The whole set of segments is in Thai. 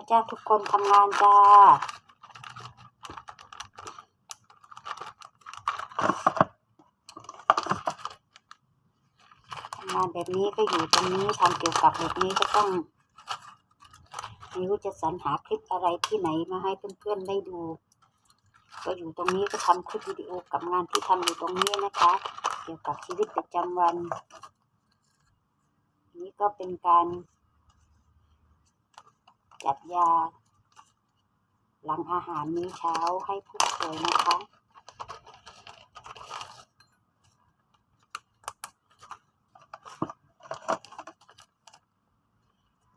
มาจ้าทุกคนทำงานจ้าทำงานแบบนี้ก็อยู่ตรงนี้ทำเกี่ยวกับแบบนี้ก็ต้องไม่รู้จะสรรหาคลิปอะไรที่ไหนมาให้เพื่อนๆได้ดู ก็อยู่ตรงนี้ก็ทำคลิปวิดีโอกับงานที่ทำอยู่ตรงนี้นะคะ เกี่ยวกับชีวิตประจำวัน นี่ก็เป็นการ จัดยา หลังอาหารมื้อเช้าให้ผู้ป่วยนะคะ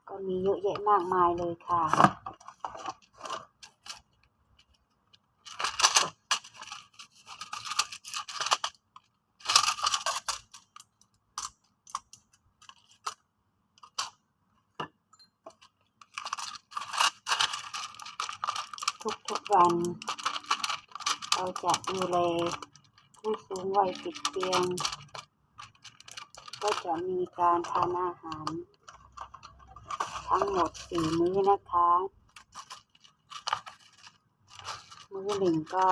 ก็มีเยอะแยะมากมายเลยค่ะ ทุกๆวัน เราจะดูแลผู้สูงวัยติดเตียง ก็จะมีการทานอาหาร ทั้งหมดสี่มื้อนะคะ มื้อหนึ่งก็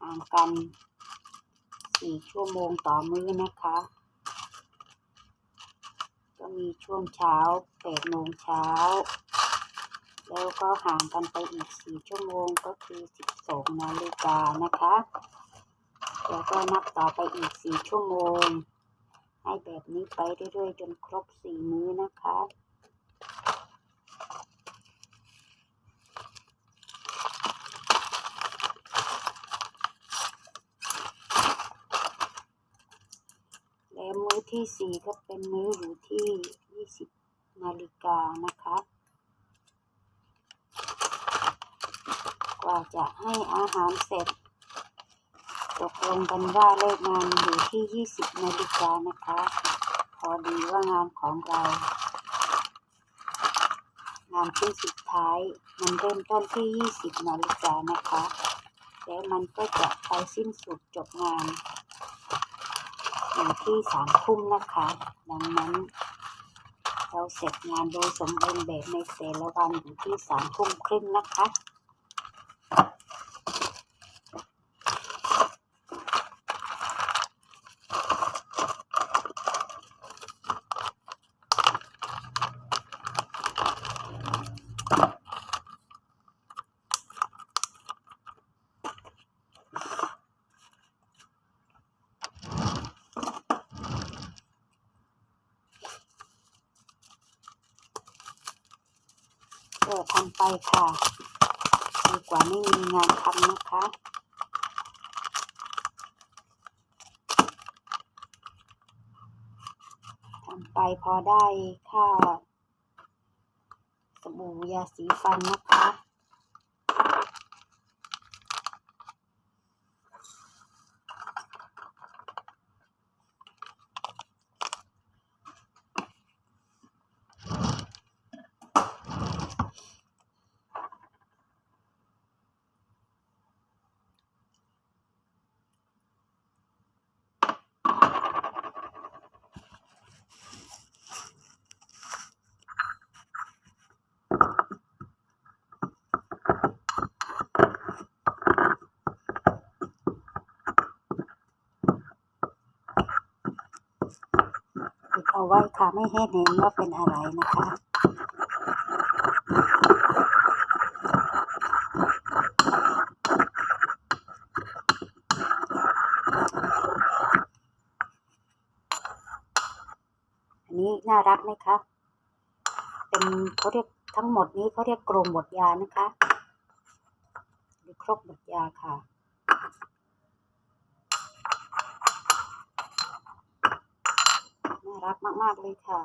ห่างกันสี่ชั่วโมงต่อมื้อนะคะ ก็มีช่วงเช้าแปดโมงเช้า แล้วก็ห่างกันไปอีกสี่ชั่วโมงก็คือสิบสองนาฬิกานะคะ แล้วก็นับต่อไปอีกสี่ชั่วโมง ให้แบบนี้ไปเรื่อยๆจนครบสี่มื้อนะคะและมื้อที่สี่ก็เป็นมื้ออยู่ที่ยี่สิบนาฬิกานะคะ ว่าจะให้อาหารเสร็จ ตกลงกันว่าเลิกงานอยู่ที่ 20นาฬิกานะคะ พอดีว่างานของเรา งานชิ้นสุดท้ายมันเริ่มต้นที่ 20นาฬิกานะคะ แล้วมันก็จะไปสิ้นสุดจบงานอยู่ที่สามทุ่มนะคะ ดังนั้นเราเสร็จงานโดยสมบูรณ์แบบในแต่ละวันอยู่ที่สามทุ่มครึ่งนะคะ ก็ทำไปค่ะ ดีกว่าไม่มีงานทำนะคะทำไปพอได้ค่าสบู่ยาสีฟันนะคะ ปิด เอาไว้ค่ะไม่ให้เห็นว่าเป็นอะไรนะคะอันนี้น่ารักไหมคะเป็นเขาเรียกทั้งหมดนี้เขาเรียกกรงบทยานะคะหรือครกบทยาค่ะ น่า รักมาก ๆ เลยค่ะ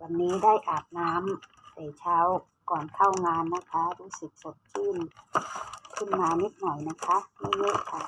วันนี้ได้อาบน้ำแต่เช้าก่อนเข้างานนะคะ รู้สึกสดชื่น ขึ้นมานิดหน่อยนะคะ ไม่เยอะค่ะ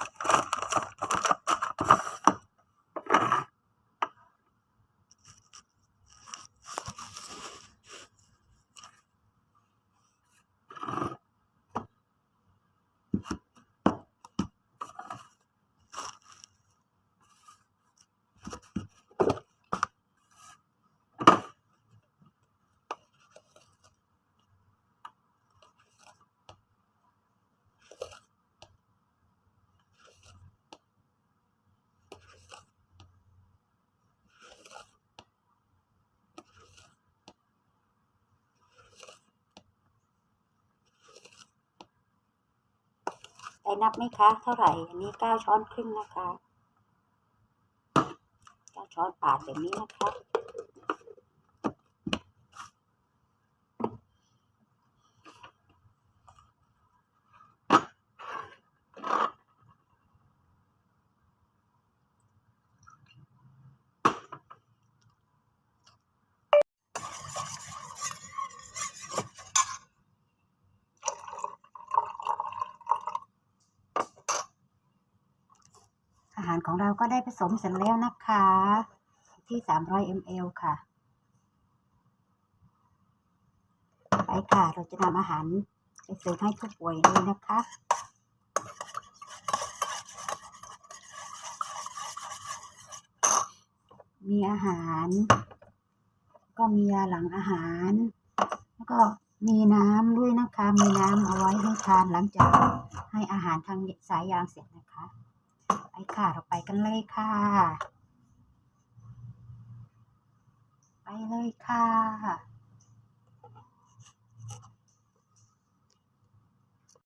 ไอ้นับไหมคะเท่าไหร่ อันนี้เก้าช้อนครึ่งนะคะเก้าช้อนปาดแบบนี้นะคะ อาหารของเราก็ได้ผสมเสร็จแล้วนะคะ ที่ 300 ml ค่ะ ไปค่ะ เราจะนำอาหารไปเสิร์ฟให้ผู้ป่วยเลยนะคะมีอาหาร ก็มียาหลังอาหาร แล้วก็มีน้ำด้วยนะคะ มีน้ำเอาไว้ให้ทานหลังจากให้อาหารทางสายยางเสร็จนะคะ ไปค่ะเราไปกันเลยค่ะ ไปเลยค่ะ